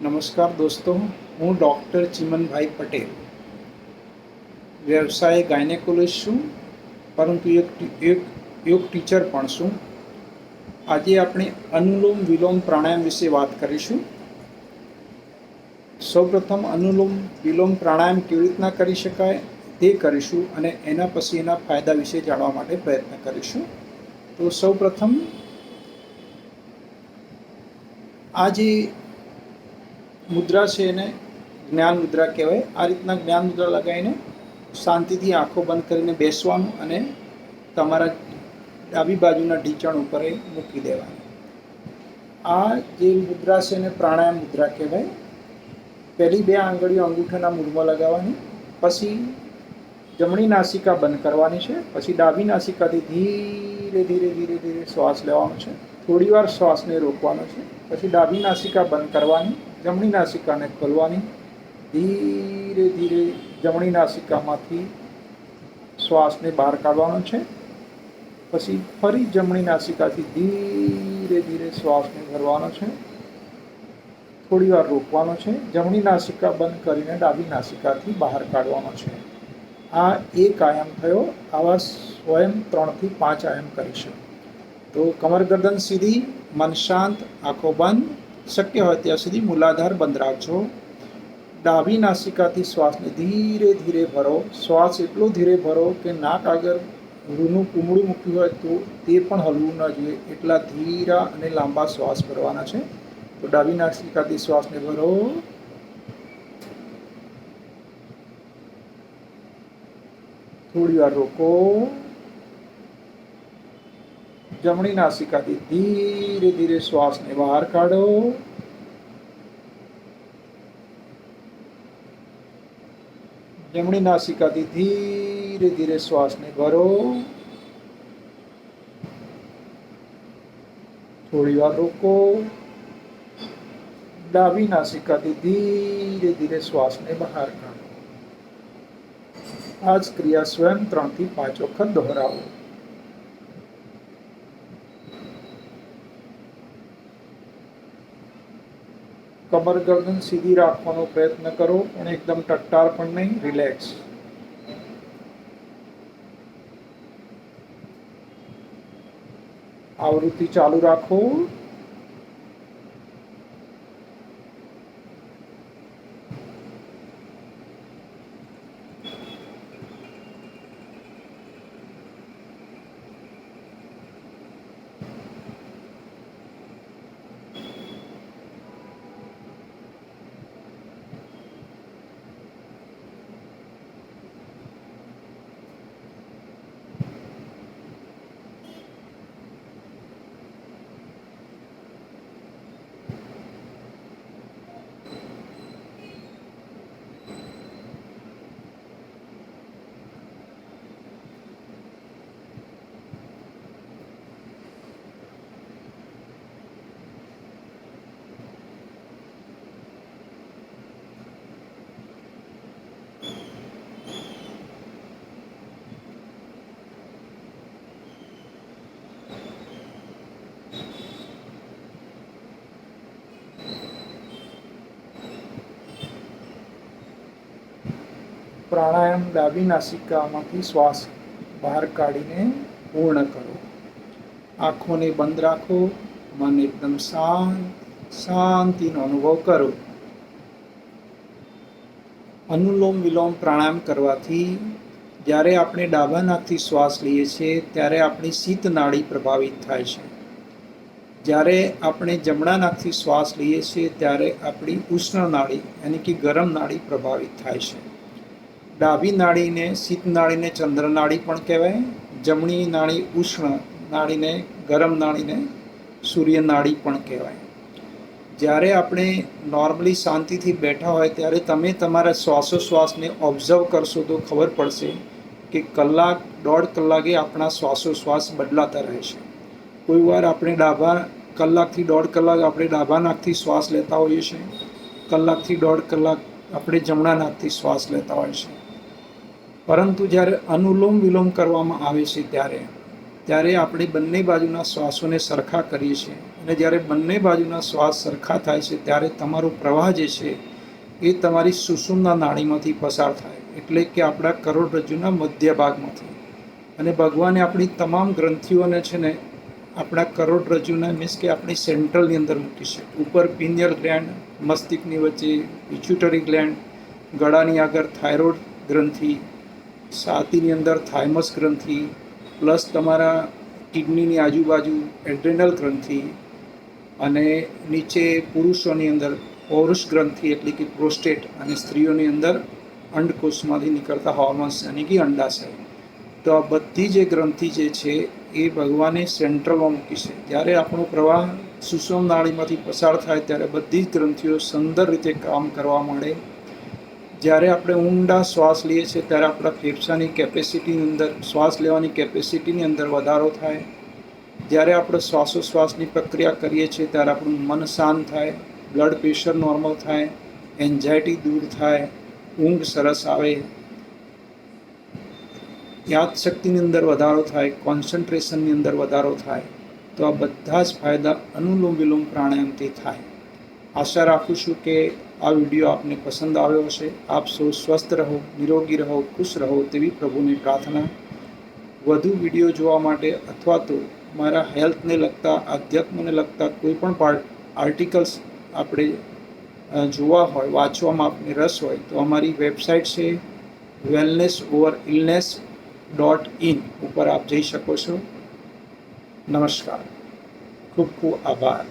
નમસ્કાર દોસ્તો, હું ડૉક્ટર ચિમનભાઈ પટેલ. વ્યવસાય ગાયનેકોલોજીસ્ટ છું, પરંતુ એક એક, યોગ ટીચર પણ છું. આજે આપણે અનુલોમ વિલોમ પ્રાણાયામ વિશે વાત કરીશું. સૌપ્રથમ અનુલોમ વિલોમ પ્રાણાયામ કેવી રીતના કરી શકાય તે કરીશું અને એના પછી એના ફાયદા વિશે જાણવા માટે પ્રયત્ન કરીશું. તો સૌપ્રથમ આ જે મુદ્રા છે એને જ્ઞાન મુદ્રા કહેવાય. આ રીતના જ્ઞાન મુદ્રા લગાવીને શાંતિથી આંખો બંધ કરીને બેસવાનું અને તમારા ડાબી બાજુના ઢીંચણ ઉપર એ મૂકી દેવાનું. આ જે મુદ્રા છે એને પ્રાણાયામ મુદ્રા કહેવાય. પહેલી બે આંગળીઓ અંગૂઠાના મૂળમાં લગાવવાની, પછી જમણી નાસિકા બંધ કરવાની છે, પછી ડાબી નાસિકાથી ધીરે ધીરે ધીરે ધીરે શ્વાસ લેવાનો છે. થોડી વાર શ્વાસને રોકવાનો છે, પછી ડાબી નાસિકા બંધ કરવાની જમણી નાસિકાને ખોલવાની. ધીરે ધીરે જમણી નાસિકામાંથી શ્વાસને બહાર કાઢવાનો છે. પછી ફરી જમણી નાસિકાથી ધીરે ધીરે શ્વાસને ભરવાનો છે. થોડી વાર રોકવાનો છે. જમણી નાસિકા બંધ કરીને ડાબી નાસિકાથી બહાર કાઢવાનો છે. આ એક આયામ થયો. આવા સ્વયં ત્રણથી પાંચ આયામ કરીશું તો કમર ગરદન સીધી મન શાંત આંખો બંધ. શક્ય હોય ત્યાં સુધી મૂલાધાર બંધ રાખજો. ડાબી નાસિકાથી શ્વાસને ધીરે ધીરે ભરો. શ્વાસ એટલો ધીરે ભરો કે નાક આગળ રૂનું કુમળું મૂક્યું હોય તો તે પણ હલવું ન જોઈએ. એટલા ધીરા અને લાંબા શ્વાસ ભરવાના છે. તો ડાબી નાસિકાથી શ્વાસને ભરો. થોડી વાર રોકો. જમણી નાસિકાથી ધીરે ધીરે શ્વાસને બહાર કાઢો. જમણી નાસિકાથી ધીરે ધીરે શ્વાસને ભરો. થોડી વાર રોકો. ડાબી નાસિકાથી ધીરે ધીરે શ્વાસને બહાર કાઢો. આ જ ક્રિયા સ્વયં ત્રણથી પાંચ વખત દોહરાવો. કમર ગરદન સીધી રાખવાનો પ્રયત્ન કરો પણ એકદમ ટટ્ટાર પણ નહીં, રિલેક્સ. આવૃત્તિ ચાલુ રાખો. પ્રાણાયામ ડાબી નાસિકામાંથી શ્વાસ બહાર કાઢીને પૂર્ણ કરો. આંખોને બંધ રાખો, મન એકદમ શાંત, શાંતિનો અનુભવ કરો. અનુલોમ વિલોમ પ્રાણાયામ કરવાથી જ્યારે આપણે ડાબા નાકથી શ્વાસ લઈએ છીએ, ત્યારે આપણી શીત નાડી પ્રભાવિત થાય છે. જ્યારે આપણે જમણા નાકથી શ્વાસ લઈએ છીએ, ત્યારે આપણી ઉષ્ણ નાળી એની કે ગરમ નાળી પ્રભાવિત થાય છે. ડાબી નાળીને શીત નાડીને ચંદ્ર નાડી પણ કહેવાય. જમણી નાળી ઉષ્ણ નાળીને, ગરમ નાળીને સૂર્ય નાડી પણ કહેવાય. જ્યારે આપણે નોર્મલી શાંતિથી બેઠા હોય ત્યારે તમે તમારા શ્વાસોશ્વાસને ઓબ્ઝર્વ કરશો તો ખબર પડશે કે કલાક, દોઢ કલાકે આપણા શ્વાસોશ્વાસ બદલાતા રહે છે. કોઈ વાર આપણે ડાબા કલાકથી દોઢ કલાક આપણે ડાબા નાકથી શ્વાસ લેતા હોઈએ છીએ. કલાકથી દોઢ કલાક આપણે જમણા નાકથી શ્વાસ લેતા હોઈએ છીએ. પરંતુ જ્યારે અનુલોમ વિલોમ કરવામાં આવે છે ત્યારે ત્યારે આપણે બંને બાજુના શ્વાસોને સરખા કરીએ છીએ. અને જ્યારે બંને બાજુના શ્વાસ સરખા થાય છે, ત્યારે તમારો પ્રવાહ જે છે, એ તમારી સુષુમના નાળીમાંથી પસાર થાય. એટલે કે આપણા કરોડરજ્જુના મધ્ય ભાગમાંથી. અને ભગવાને આપણી તમામ ગ્રંથિઓને છે ને, આપણા કરોડરજ્જુના મીન્સ કે આપણી સેન્ટ્રલની અંદર મૂકી છે. ઉપર પિનિયલ ગ્લેન્ડ, મસ્તિષ્કની વચ્ચે પિચ્યુટરી ગ્લેન્ડ ગળાની આગળ થાઇરોઇડ ગ્રંથિ છાતીની અંદર થાઇમસ ગ્રંથિ, પ્લસ તમારા કિડનીની આજુબાજુ એડ્રેનલ ગ્રંથિ અને નીચે પુરુષોની અંદર પૌરુષ ગ્રંથિ એટલે કે પ્રોસ્ટેટ અને સ્ત્રીઓની અંદર અંડકોષમાંથી નીકળતા હોર્મોન્સ યાની કે અંડાશય તો આ બધી જે ગ્રંથિ જે છે એ ભગવાને સેન્ટ્રલમાં મૂકી છે. જ્યારે આપણો પ્રવાહ સુષમ નાળીમાંથી પસાર થાય ત્યારે બધી જ ગ્રંથિઓ સુંદર રીતે કામ કરવા માંડે જ્યારે આપણે ઊંડા શ્વાસ લઈએ છીએ ત્યારે આપણા ફેફસાની કેપેસિટીની અંદર, શ્વાસ લેવાની કેપેસિટીની અંદર વધારો થાય. જ્યારે આપણે શ્વાસોશ્વાસની પ્રક્રિયા કરીએ છીએ ત્યારે આપણું મન શાંત થાય બ્લડ પ્રેશર નોર્મલ થાય એન્ઝાયટી દૂર થાય, ઊંઘ સરસ આવે. યાદશક્તિની અંદર વધારો થાય કોન્સન્ટ્રેશનની અંદર વધારો થાય. તો આ બધા જ ફાયદા અનુલોમ વિલોમ પ્રાણાયામથી થાય. આશા રાખું છું કે આ વીડિયો આપને પસંદ આવ્યો હશે. આપ સૌ સ્વસ્થ રહો, નિરોગી રહો, ખુશ રહો તેવી પ્રભુની પ્રાર્થના. વધુ વીડિયો જોવા માટે અથવા તો મારા હેલ્થને લગતા, આધ્યાત્મને લગતા કોઈ પણ આર્ટિકલ્સ આપણે જોવા હોય, વાંચવામાં આપને રસ હોય, તો અમારી વેબસાઇટ છે wellness over illness dot in ઉપર આપ જઈ શકો છો. નમસ્કાર. ખૂબ ખૂબ આભાર.